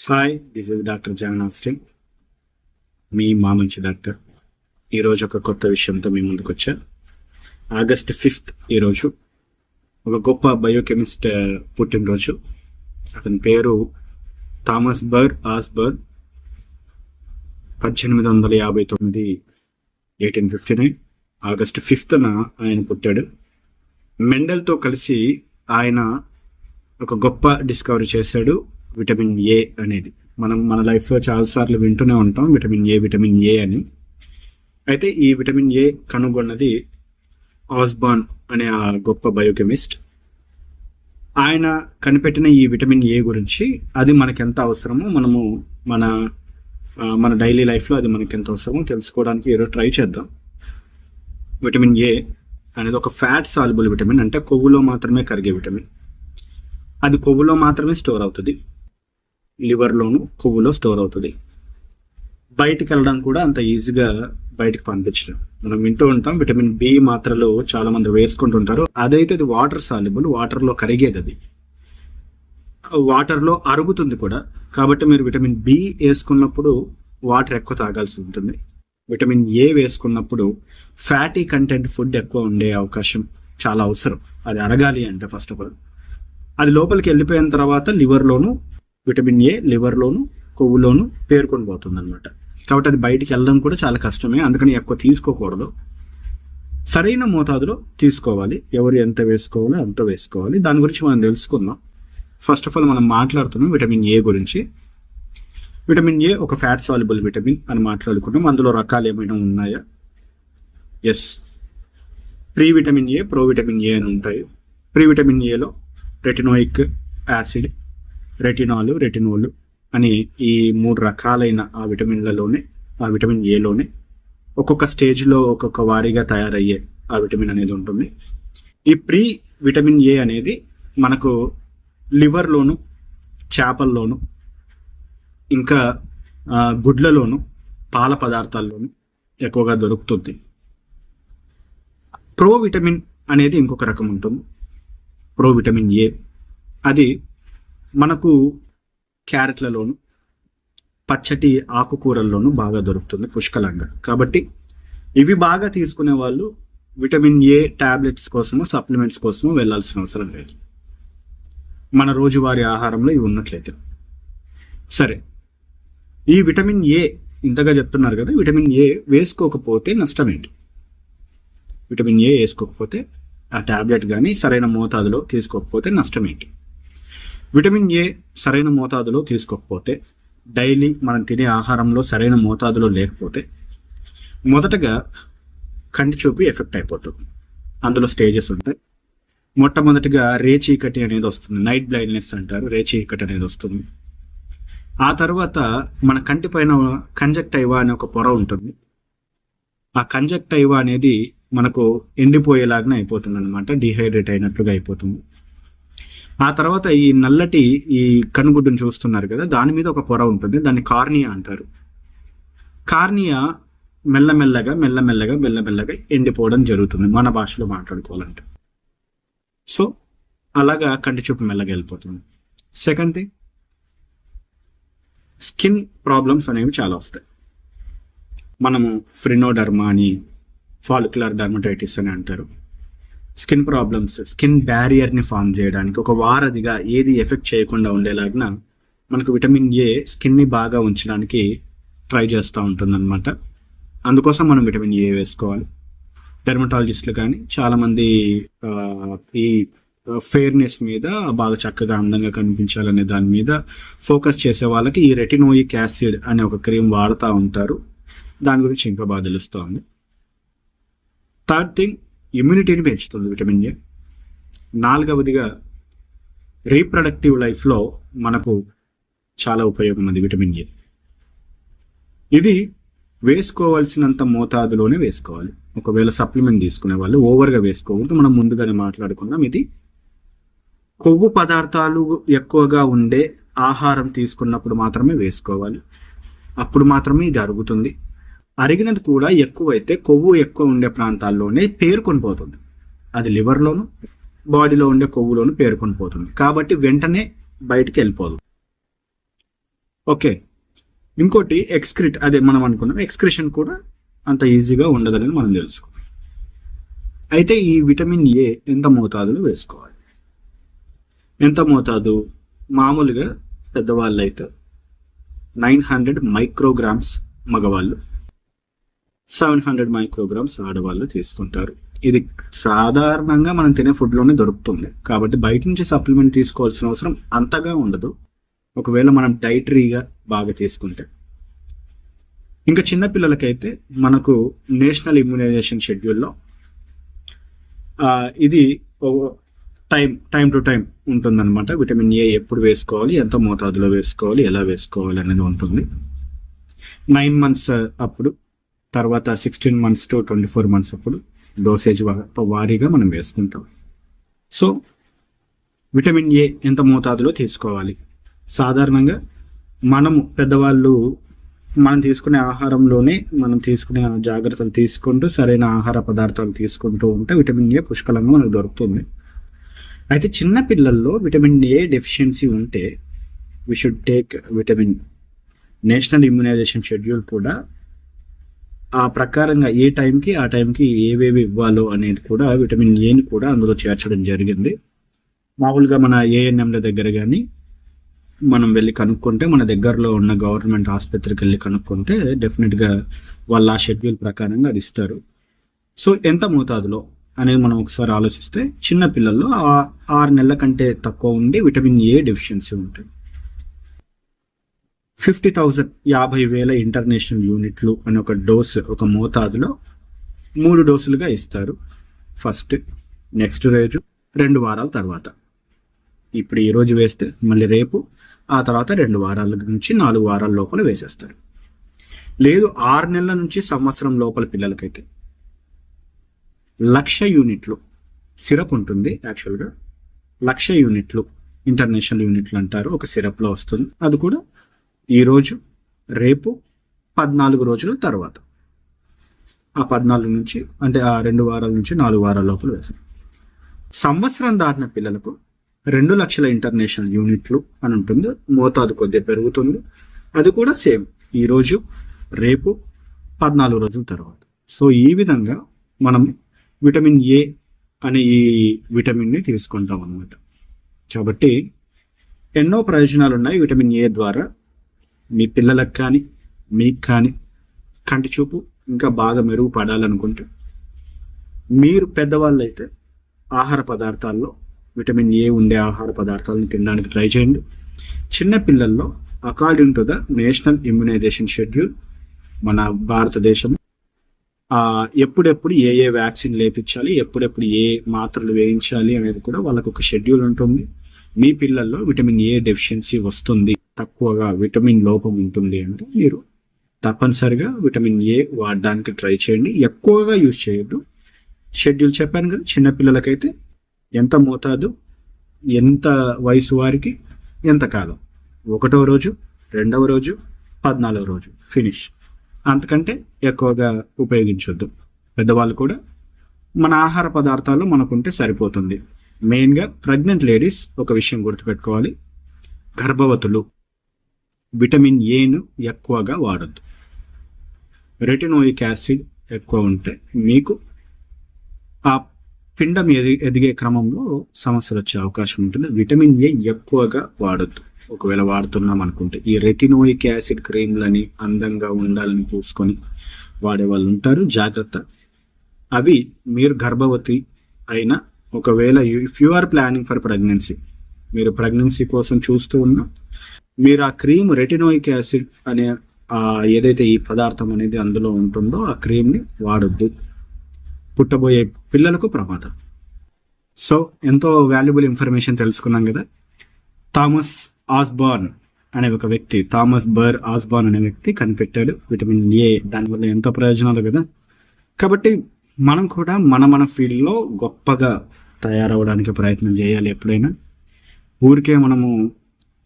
Hi this is doctor Jagan Austin మీ మా మంచి doctor ఈరోజు ఒక కొత్త విషయంతో మీ ముందుకు వచ్చా. ఆగస్ట్ ఫిఫ్త్ ఈరోజు ఒక గొప్ప బయోకెమిస్ట్ uh, పుట్టినరోజు. అతని పేరు థామస్ బర్గ్ ఆస్బర్ పద్దెనిమిది వందల యాభై తొమ్మిది ఎయిటీన్ ఫిఫ్టీ నైన్ ఆగస్ట్ ఫిఫ్త్న ఆయన పుట్టాడు. మెండల్తో కలిసి ఆయన ఒక గొప్ప డిస్కవరీ చేశాడు. విటమిన్ ఏ అనేది. మనం మన లైఫ్లో చాలాసార్లు వింటూనే ఉంటాం విటమిన్ ఏ విటమిన్ ఏ అని. అయితే ఈ విటమిన్ ఏ కనుగొన్నది ఆస్బాన్ అనే ఆ గొప్ప బయోకెమిస్ట్. ఆయన కనిపెట్టిన ఈ విటమిన్ ఏ గురించి అది మనకు ఎంత అవసరమో మనము మన మన డైలీ లైఫ్లో అది మనకి ఎంత అవసరమో తెలుసుకోవడానికి ఈరోజు ట్రై చేద్దాం. విటమిన్ ఏ అనేది ఒక ఫ్యాట్ సాల్బుల్ విటమిన్ అంటే కొవ్వులో మాత్రమే కరిగే విటమిన్. అది కొవ్వులో మాత్రమే స్టోర్ అవుతుంది. లివర్లోను కొవ్వులో స్టోర్ అవుతుంది. బయటికి వెళ్ళడం కూడా అంత ఈజీగా బయటకు పంపించడం మనం వింటూ ఉంటాం విటమిన్ బి మాత్రలు చాలా మంది వేసుకుంటుంటారు. అదైతే అది వాటర్ సాల్యుబుల్ వాటర్లో కరిగేది అది. వాటర్లో అరుగుతుంది కూడా. కాబట్టి మీరు విటమిన్ బి వేసుకున్నప్పుడు వాటర్ ఎక్కువ తాగాల్సి ఉంటుంది. విటమిన్ ఏ వేసుకున్నప్పుడు ఫ్యాటీ కంటెంట్ ఫుడ్ ఎక్కువ ఉండే అవకాశం చాలా అవసరం. అది అరగాలి అంటే ఫస్ట్ ఆఫ్ ఆల్. అది లోపలికి వెళ్ళిపోయిన తర్వాత లివర్లోను విటమిన్ ఏ లివర్లోను కొవ్వులోను పేర్కొని పోతుంది అనమాట కాబట్టి అది బయటికి వెళ్ళడం కూడా చాలా కష్టమే అందుకని ఎక్కువ తీసుకోకూడదు. సరైన మోతాదులో తీసుకోవాలి. ఎవరు ఎంత వేసుకోవాలో అంత వేసుకోవాలి. దాని గురించి మనం తెలుసుకుందాం. ఫస్ట్ ఆఫ్ ఆల్ మనం మాట్లాడుతున్నాం విటమిన్ ఏ గురించి. విటమిన్ ఏ ఒక ఫ్యాట్ సాల్యుబుల్ విటమిన్ అని మాట్లాడుకున్నాం. అందులో రకాలు ఏమైనా ఉన్నాయా? Yes pre vitamin A pro vitamin A అని ఉంటాయి. ప్రీ విటమిన్ ఏలో రెటినోయిక్ యాసిడ్ రెటినాలు రెటినోలు అని ఈ మూడు రకాలైన ఆ విటమిన్లలోనే ఆ విటమిన్ ఏలోనే ఒక్కొక్క స్టేజ్లో ఒక్కొక్క వారీగా తయారయ్యే ఆ విటమిన్ అనేది ఉంటుంది. ఈ ప్రీ విటమిన్ ఏ అనేది మనకు లివర్లోను చేపల్లోను ఇంకా గుడ్లలోను పాల పదార్థాల్లోను ఎక్కువగా దొరుకుతుంది. ప్రో విటమిన్ అనేది ఇంకొక రకం ఉంటుంది. Pro vitamin A. అది మనకు క్యారెట్లలోను పచ్చటి ఆకుకూరల్లోనూ బాగా దొరుకుతుంది పుష్కలంగా. కాబట్టి ఇవి బాగా తీసుకునే వాళ్ళు విటమిన్ ఏ టాబ్లెట్స్ కోసము సప్లిమెంట్స్ కోసము వెళ్ళాల్సిన అవసరం లేదు. మన రోజువారీ ఆహారంలో ఇవి ఉన్నట్లయితే. సరే. ఈ విటమిన్ ఏ ఇంతగా చెప్తున్నారు కదా విటమిన్ ఏ వేసుకోకపోతే నష్టం ఏంటి విటమిన్ ఏ వేసుకోకపోతే ఆ టాబ్లెట్ కానీ సరైన మోతాదులో తీసుకోకపోతే నష్టం ఏంటి విటమిన్ ఏ సరైన మోతాదులో తీసుకోకపోతే డైలీ మనం తినే ఆహారంలో సరైన మోతాదులో లేకపోతే మొదటగా కంటి చూపు ఎఫెక్ట్ అయిపోతుంది. అందులో స్టేజెస్ ఉంటాయి. మొట్టమొదటిగా రేచీకటి అనేది వస్తుంది. నైట్ బ్లైండ్నెస్ అంటారు. రేచీకటి అనేది వస్తుంది. ఆ తర్వాత మన కంటి పైన కంజక్టైవా అనే ఒక పొర ఉంటుంది. ఆ కంజక్టైవా అనేది మనకు ఎండిపోయేలాగానే అయిపోతుంది అనమాట డిహైడ్రేట్ అయినట్లుగా అయిపోతుంది. ఆ తర్వాత ఈ నల్లటి ఈ కనుగుడ్డును చూస్తున్నారు కదా దాని మీద ఒక పొర ఉంటుంది దాన్ని కార్నియా అంటారు. కార్నియా మెల్లమెల్లగా మెల్లమెల్లగా మెల్లమెల్లగా ఎండిపోవడం జరుగుతుంది మన భాషలో మాట్లాడుకోవాలంటే. సో అలాగా కంటి చూపు మెల్లగా వెళ్ళిపోతుంది. సెకండ్ థింగ్ స్కిన్ ప్రాబ్లమ్స్ అనేవి చాలా వస్తాయి. మనము ఫ్రినోడర్మా అని ఫాలిక్యులర్ డర్మటైటిస్ అని అంటారు. స్కిన్ ప్రాబ్లమ్స్ స్కిన్ బ్యారియర్ని ఫామ్ చేయడానికి ఒక వారధిగా ఏది ఎఫెక్ట్ చేయకుండా ఉండేలాగిన మనకు విటమిన్ ఏ స్కిన్ని బాగా ఉంచడానికి ట్రై చేస్తూ ఉంటుందన్నమాట. అందుకోసం మనం విటమిన్ ఏ వేసుకోవాలి. డెర్మటాలజిస్టులు కానీ చాలామంది ఈ ఫెయిర్నెస్ మీద బాగా చక్కగా అందంగా కనిపించాలనే దాని మీద ఫోకస్ చేసే వాళ్ళకి ఈ రెటినోయిక్ యాసిడ్ అనే ఒక క్రీమ్ వాడుతూ ఉంటారు. దాని గురించి ఇంకా బాగా తెలుస్తుంది థర్డ్ థింగ్ ఇమ్యూనిటీని పెంచుతుంది విటమిన్ ఏ నాలుగవదిగా రీప్రొడక్టివ్ లైఫ్లో మనకు చాలా ఉపయోగం ఉంది విటమిన్ ఏ ఇది వేసుకోవాల్సినంత మోతాదులోనే వేసుకోవాలి. ఒకవేళ సప్లిమెంట్ తీసుకునే వాళ్ళు ఓవర్గా వేసుకోకూడదు. మనం ముందుగానే మాట్లాడుకున్నాం ఇది కొవ్వు పదార్థాలు ఎక్కువగా ఉండే ఆహారం తీసుకున్నప్పుడు మాత్రమే వేసుకోవాలి. అప్పుడు మాత్రమే ఇది అరుగుతుంది. అరిగినది కూడా ఎక్కువైతే కొవ్వు ఎక్కువ ఉండే ప్రాంతాల్లోనే పేరుకొని పోతుంది. అది లివర్లోను బాడీలో ఉండే కొవ్వులోను పేరుకొని పోతుంది. కాబట్టి వెంటనే బయటికి వెళ్ళిపోదు. ఓకే. ఇంకోటి ఎక్స్క్రిట్ అదే మనం అనుకున్నాం ఎక్స్క్రిషన్ కూడా అంత ఈజీగా ఉండదని మనం తెలుసుకోవాలి అయితే ఈ విటమిన్ ఏ ఎంత మోతాదులో వేసుకోవాలి? ఎంత మోతాదు? మామూలుగా పెద్దవాళ్ళు అయితే నైన్ హండ్రెడ్ మైక్రోగ్రామ్స్ మగవాళ్ళు సెవెన్ హండ్రెడ్ మైక్రోగ్రామ్స్ ఆడవాళ్ళు తీసుకుంటారు. ఇది సాధారణంగా మనం తినే ఫుడ్లోనే దొరుకుతుంది. కాబట్టి బయట నుంచి సప్లిమెంట్ తీసుకోవాల్సిన అవసరం అంతగా ఉండదు. ఒకవేళ మనం డైటరీగా బాగా తీసుకుంటే. ఇంకా చిన్నపిల్లలకైతే మనకు నేషనల్ ఇమ్యునైజేషన్ షెడ్యూల్లో ఇది టైం టైం టు టైం ఉంటుందన్నమాట. విటమిన్ ఏ ఎప్పుడు వేసుకోవాలి ఎంత మోతాదులో వేసుకోవాలి ఎలా వేసుకోవాలి అనేది ఉంటుంది. నైన్ మంత్స్ అప్పుడు తర్వాత sixteen months to twenty four months అప్పుడు డోసేజ్ వారీగా మనం వేసుకుంటాం. సో విటమిన్ ఏ ఎంత మోతాదులో తీసుకోవాలి? సాధారణంగా మనము పెద్దవాళ్ళు మనం తీసుకునే ఆహారంలోనే మనం తీసుకునే జాగ్రత్తలు తీసుకుంటూ సరైన ఆహార పదార్థాలు తీసుకుంటూ ఉంటే విటమిన్ ఏ పుష్కలంగా మనకు దొరుకుతుంది. అయితే చిన్న పిల్లల్లో విటమిన్ ఏ డెఫిషియన్సీ ఉంటే we should take vitamin national immunisation schedule కూడా ఆ ప్రకారంగా ఏ టైంకి ఆ టైంకి ఏవేవి ఇవ్వాలో అనేది కూడా విటమిన్ ఏని కూడా అందులో చేర్చడం జరిగింది. మామూలుగా మన ఏఎన్ఎంల దగ్గర కానీ మనం వెళ్ళి కనుక్కుంటే మన దగ్గరలో ఉన్న గవర్నమెంట్ ఆసుపత్రికి వెళ్ళి కనుక్కుంటే డెఫినెట్గా వాళ్ళు ఆ షెడ్యూల్ ప్రకారంగా అది ఇస్తారు. సో ఎంత మోతాదులో అనేది మనం ఒకసారి ఆలోచిస్తే చిన్న పిల్లల్లో ఆరు నెలల కంటే తక్కువ ఉండి విటమిన్ ఏ డెఫిషియన్సీ ఉంటుంది ఫిఫ్టీ థౌజండ్ యాభై వేల ఇంటర్నేషనల్ యూనిట్లు అని ఒక డోస్ ఒక మోతాదులో మూడు డోసులుగా ఇస్తారు. ఫస్ట్ నెక్స్ట్ రోజు రెండు వారాల తర్వాత. ఇప్పుడు ఈ రోజు వేస్తే మళ్ళీ రేపు ఆ తర్వాత రెండు వారాల నుంచి నాలుగు వారాల లోపల వేసేస్తారు. లేదు ఆరు నెలల నుంచి సంవత్సరం లోపల పిల్లలకైతే. లక్ష యూనిట్లు సిరప్ ఉంటుంది యాక్చువల్గా. లక్ష యూనిట్లు ఇంటర్నేషనల్ యూనిట్లు అంటారు ఒక సిరప్లో వస్తుంది. అది కూడా ఈరోజు రేపు పద్నాలుగు రోజుల తర్వాత. ఆ పద్నాలుగు నుంచి అంటే ఆ రెండు వారాల నుంచి నాలుగు వారాల లోపల వేస్తాం. సంవత్సరం దాటిన పిల్లలకు రెండు లక్షల ఇంటర్నేషనల్ యూనిట్లు అని ఉంటుంది. మోతాదు కొద్దిగా పెరుగుతుంది. అది కూడా సేమ్. ఈరోజు రేపు పద్నాలుగు రోజుల తర్వాత. సో ఈ విధంగా మనం విటమిన్ ఏ అనే ఈ విటమిన్ని తీసుకుంటాం అనమాట కాబట్టి ఎన్నో ప్రయోజనాలు ఉన్నాయి విటమిన్ ఏ ద్వారా. మీ పిల్లలకు కానీ మీకు కానీ కంటి చూపు ఇంకా బాగా మెరుగుపడాలనుకుంటే మీరు పెద్దవాళ్ళు అయితే ఆహార పదార్థాల్లో విటమిన్ ఏ ఉండే ఆహార పదార్థాలను తినడానికి ట్రై చేయండి. చిన్న పిల్లల్లో according to the national immunisation schedule మన భారతదేశం ఎప్పుడెప్పుడు ఏ ఏ వ్యాక్సిన్ లేపించాలి ఎప్పుడెప్పుడు ఏ మాత్రలు వేయించాలి అనేది కూడా వాళ్ళకు ఒక షెడ్యూల్ ఉంటుంది. మీ పిల్లల్లో విటమిన్ ఏ డెఫిషియన్సీ వస్తుంది. తక్కువగా విటమిన్ లోపం ఉంటుంది అంటే మీరు తప్పనిసరిగా విటమిన్ ఏ వాడడానికి ట్రై చేయండి. ఎక్కువగా యూజ్ చేయొద్దు. షెడ్యూల్ చెప్పాను కదా చిన్నపిల్లలకైతే ఎంత మోతాదు ఎంత వయసు వారికి ఎంత కాలం? ఒకటవ రోజు రెండవ రోజు పద్నాలుగవ రోజు ఫినిష్. అంతకంటే ఎక్కువగా ఉపయోగించొద్దు. పెద్దవాళ్ళు కూడా మన ఆహార పదార్థాలు మనకుంటే సరిపోతుంది. మెయిన్గా ప్రెగ్నెంట్ లేడీస్ ఒక విషయం గుర్తుపెట్టుకోవాలి. గర్భవతులు. విటమిన్ ఏను ఎక్కువగా వాడద్దు. రెటినోయిక్ యాసిడ్ ఎక్కువ ఉంటే మీకు ఆ పిండం ఎది ఎదిగే క్రమంలో సమస్యలు వచ్చే అవకాశం ఉంటుంది. విటమిన్ ఏ ఎక్కువగా వాడద్దు. ఒకవేళ వాడుతున్నాం అనుకుంటే ఈ రెటినోయిక్ యాసిడ్ క్రీమ్లని అందంగా ఉండాలని చూసుకొని వాడే వాళ్ళు ఉంటారు. జాగ్రత్త. అవి మీరు గర్భవతి అయినా ఒకవేళ if you are planning for pregnancy మీరు ప్రెగ్నెన్సీ కోసం చూస్తూ ఉన్నా మీరు ఆ క్రీమ్ రెటినోయిక్ యాసిడ్ అనే ఏదైతే ఈ పదార్థం అనేది అందులో ఉంటుందో ఆ క్రీమ్ని వాడొద్దు. పుట్టబోయే పిల్లలకు ప్రమాదం. సో ఎంతో వాల్యుబుల్ ఇన్ఫర్మేషన్ తెలుసుకున్నాం కదా. థామస్ ఆస్బార్న్ అనే ఒక వ్యక్తి థామస్ బర్ ఆస్బాన్ అనే వ్యక్తి కనిపెట్టాడు. విటమిన్ ఏ దానివల్ల ఎంతో ప్రయోజనాలు కదా. కాబట్టి మనం కూడా మన మన ఫీల్డ్లో గొప్పగా తయారవడానికి ప్రయత్నం చేయాలి ఎప్పుడైనా. ఊరికే మనము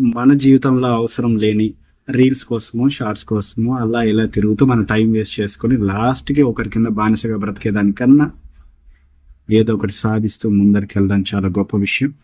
మన జీవితంలో అవసరం లేని రీల్స్ కోసము షార్ట్స్ కోసము అలా ఇలా తిరుగుతూ మనం టైం వేస్ట్ చేసుకొని లాస్ట్కి ఒకరి కింద బానిసగా బ్రతికేదానికన్నా ఏదో ఒకటి సాధిస్తూ ముందరికి వెళ్ళడం చాలా గొప్ప విషయం.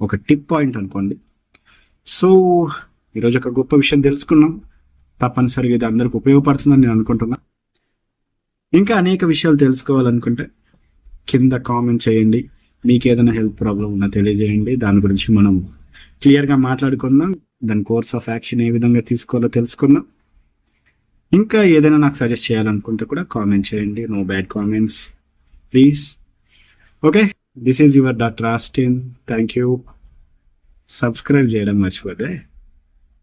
ఒక టిప్ పాయింట్ అనుకోండి. సో ఈరోజు ఒక గొప్ప విషయం తెలుసుకున్నాం. తప్పనిసరిగా ఇది అందరికి ఉపయోగపడుతుందని నేను అనుకుంటున్నా. ఇంకా అనేక విషయాలు తెలుసుకోవాలనుకుంటే కింద కామెంట్ చేయండి. మీకు ఏదైనా హెల్త్ ప్రాబ్లం ఉన్నా తెలియజేయండి. దాని గురించి మనం క్లియర్గా మాట్లాడుకుందాం. దాని కోర్స్ ఆఫ్ యాక్షన్ ఏ విధంగా తీసుకోవాలో తెలుసుకుందాం. ఇంకా ఏదైనా నాకు సజెస్ట్ చేయాలనుకుంటే కూడా కామెంట్ చేయండి. No bad comments. Please okay this is your doctor Austin thank you subscribe చేయడం మర్చిపోతే